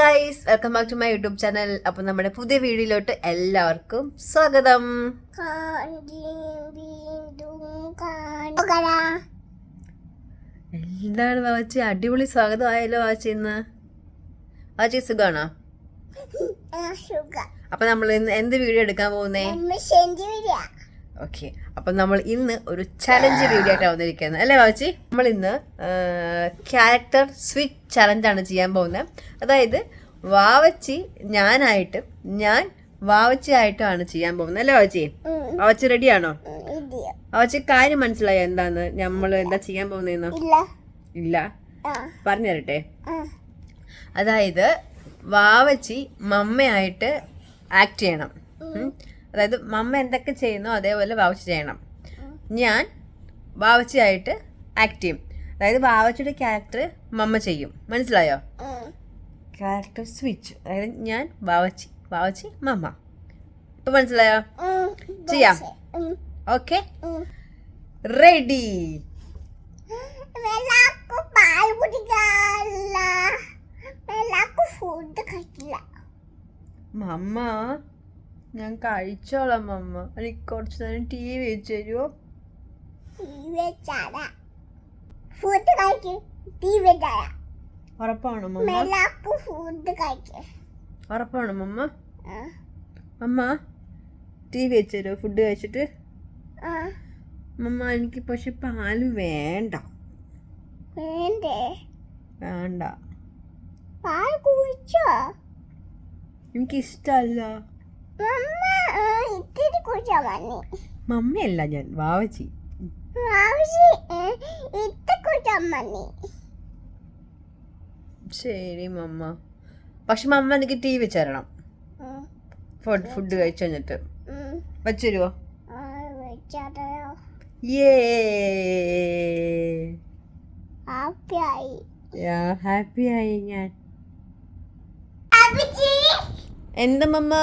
Guys welcome back to my YouTube channel അപ്പൊ നമ്മുടെ പുതിയ വീഡിയോയിലോട്ട് എല്ലാവർക്കും സ്വാഗതം. എന്താണ് വാച്ചി? അടിപൊളി സ്വാഗതം ആയല്ലോ വാച്ചി ഇന്ന്. വാച്ചി സുഖാണോ? അപ്പൊ നമ്മൾ ഇന്ന് എന്ത് വീഡിയോ എടുക്കാൻ പോകുന്നേ? ഓക്കെ അപ്പൊ നമ്മൾ ഇന്ന് ഒരു ചലഞ്ച് വീഡിയോ ആയിട്ടാണ് വന്നിരിക്കുന്നത്. അല്ലേ വാച്ചി നമ്മൾ ഇന്ന് ക്യാരക്ടർ സ്വിച്ച് ചലഞ്ചാണ് ചെയ്യാൻ പോകുന്നത്. അതായത് വാവച്ചി ഞാനായിട്ടും ഞാൻ വാവച്ചി ആയിട്ടുമാണ് ചെയ്യാൻ പോകുന്നത്. അല്ലേ വാവച്ചി വാവച്ചി റെഡിയാണോ വാവച്ചി കാര്യം മനസ്സിലായോ എന്താന്ന്? നമ്മൾ എന്താ ചെയ്യാൻ പോകുന്നതെന്ന്? ഇല്ല. പറഞ്ഞു തരട്ടെ അതായത് വാവച്ചി മമ്മയായിട്ട് ആക്ട് ചെയ്യണം. അതായത് മമ്മ എന്തൊക്കെ ചെയ്യുന്നോ അതേപോലെ വാവച്ചി ചെയ്യണം. ഞാൻ വാവച്ചിയായിട്ട് ആക്ട് ചെയ്യും. അതായത് വാവച്ചിയുടെ ക്യാരക്ടർ മമ്മ ചെയ്യും. മനസ്സിലായോ? ക്യാരക്ടർ സ്വിച്ച് അതായത് ഞാൻ വാവച്ചി വാവച്ചി മമ്മ. ഇപ്പൊ മനസ്സിലായോ? ചെയ്യാം. ഓക്കെ റെഡി മമ്മ ഞാൻ കഴിച്ചോളാം അമ്മ. എനിക്ക് കുറച്ച് നേരം ടി വി വെച്ച് തരുമോ ഫുഡ് കഴിക്കും. ഉറപ്പാണോ മമ്മ ഫുഡ് കഴിക്കും. ഉറപ്പാണോ മമ്മ മമ്മ ടി വി വെച്ച് തരുമോ ഫുഡ് കഴിച്ചിട്ട്? മമ്മ എനിക്ക് പക്ഷെ പാൽ വേണ്ട. വേണ്ടേ? വേണ്ട. പാൽ കുടിച്ചോ? എനിക്ക് മമ്മയല്ല ഞാൻ വാവച്ചി. ശരി മമ്മ. പക്ഷെ മമ്മ എനിക്ക് ടി വെച്ച് തരണം ഫുഡ് ഫുഡ് കഴിച്ചു കഴിഞ്ഞിട്ട്. വെച്ചുതരുവോ? ഹാപ്പിയായി ഹാപ്പി ആയി. ഞാൻ. എന്താ മമ്മ?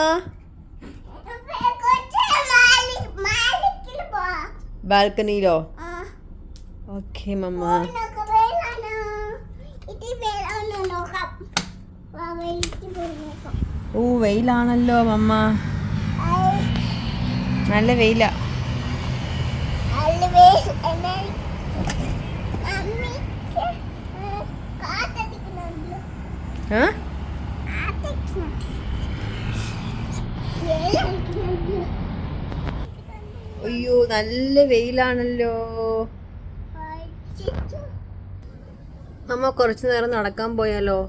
ബാൽക്കണിയിലോ? ഓക്കെ മമ്മ. ഓ വെയിലാണല്ലോ മമ്മ. നല്ല വെയിലാ. ആ. അയ്യോ നല്ല വെയിലാണല്ലോ. നമ്മ കുറച്ചു നേരം നടക്കാൻ പോയാലോ?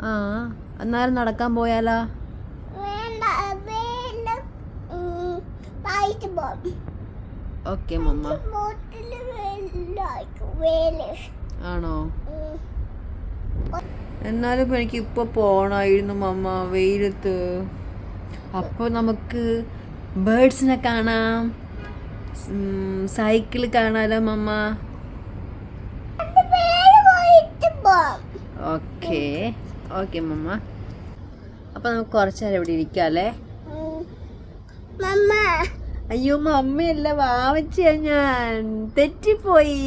ആ അന്നേരം നടക്കാൻ പോയാലോ? Okay mamma. ആണോ. എന്നാലും എനിക്ക് ഇപ്പൊ പോണായിരുന്നു മമ്മ വെയിലത്ത്. അപ്പോൾ നമുക്ക് ബേർഡ്സിനെ കാണാം. സൈക്കിൾ കാണാലോ മമ്മ. ഓക്കെ. ഓക്കെ മമ്മ. അപ്പൊ നമുക്ക് കുറച്ച് നേരം ഇവിടെ ഇരിക്കാല്ലേ അയ്യോ മമ്മയല്ല വാവച്ചിയാ ഞാൻ. തെറ്റിപ്പോയി.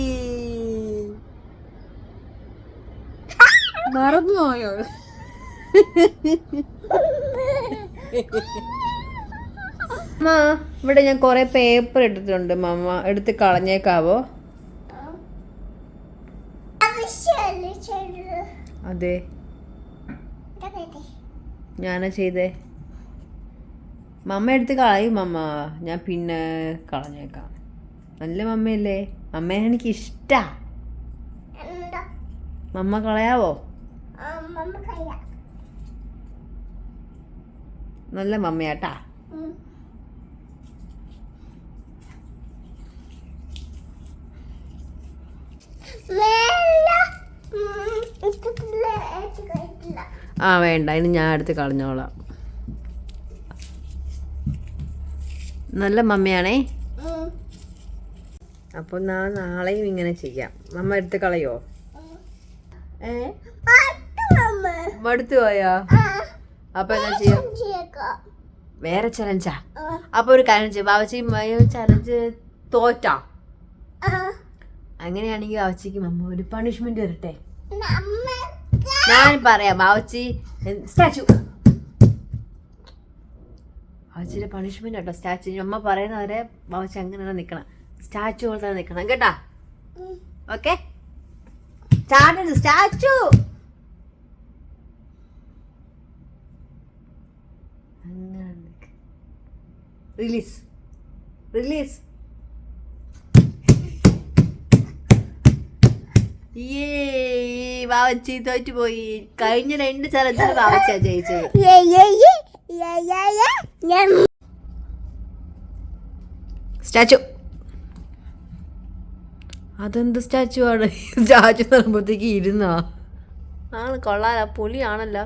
മറന്നുപോയോ? അമ്മ ഇവിടെ ഞാൻ കുറെ പേപ്പർ എടുത്തിട്ടുണ്ട് മമ്മ എടുത്ത് കളഞ്ഞേക്കാവോ? അതെ. ഞാനാ ചെയ്തേ. മമ്മ എടുത്ത് കളയും മമ്മ ഞാൻ പിന്നെ കളഞ്ഞേക്കാം. നല്ല മമ്മയല്ലേ? അമ്മേനെ എനിക്ക് ഇഷ്ടാ മമ്മ കളയാവോ? നല്ല മമ്മയാട്ടാ. ആ വേണ്ട. ഇനി ഞാൻ എടുത്ത് കളഞ്ഞോളാം. നല്ല മമ്മയാണേ. അപ്പൊ അപ്പോൾ നാളെയും ഇങ്ങനെ ചെയ്യാം. മമ്മ എടുത്ത് കളയോ? ഏ? മടുത്തു പോയാ ആ, അപ്പൊ എന്താ ചെയ്യാം? വേറെ ചലഞ്ചാ അപ്പൊ ഒരു കാര്യം ചെയ്യാം. ബാബച്ചി ചലഞ്ച് തോറ്റാ? അങ്ങനെയാണെങ്കിൽ ബാബച്ചിക്ക് മമ്മ ഒരു പണിഷ്മെന്റ് തരട്ടെ നമ്മക്ക് ഞാൻ പറയാം ബാബച്ചി സ്റ്റാച്ചു ബാബച്ചിയുടെ പണിഷ്മെന്റ് കേട്ടോ സ്റ്റാച്ചു അമ്മ പറയുന്നവരെ ബാബച്ചി അങ്ങനെ തന്നെ നിൽക്കണം സ്റ്റാച്ചു പോലെ തന്നെ നിൽക്കണം കേട്ടാ? ഓക്കെ സ്റ്റാച്ചു റിലീസ് റിലീസ് ഏ ബാവച്ചി തോറ്റു പോയി. കഴിഞ്ഞ രണ്ട് ചലഞ്ചിൽ ബാവച്ച ജയിച്ചത്. സ്റ്റാച്ചു. അതെന്ത് സ്റ്റാച്ചു ആണ്? സ്റ്റാച്ചു പറയുമ്പോഴത്തേക്ക് ഇരുന്നാ. ആണ് കൊള്ളാല. പുലിയാണല്ലോ.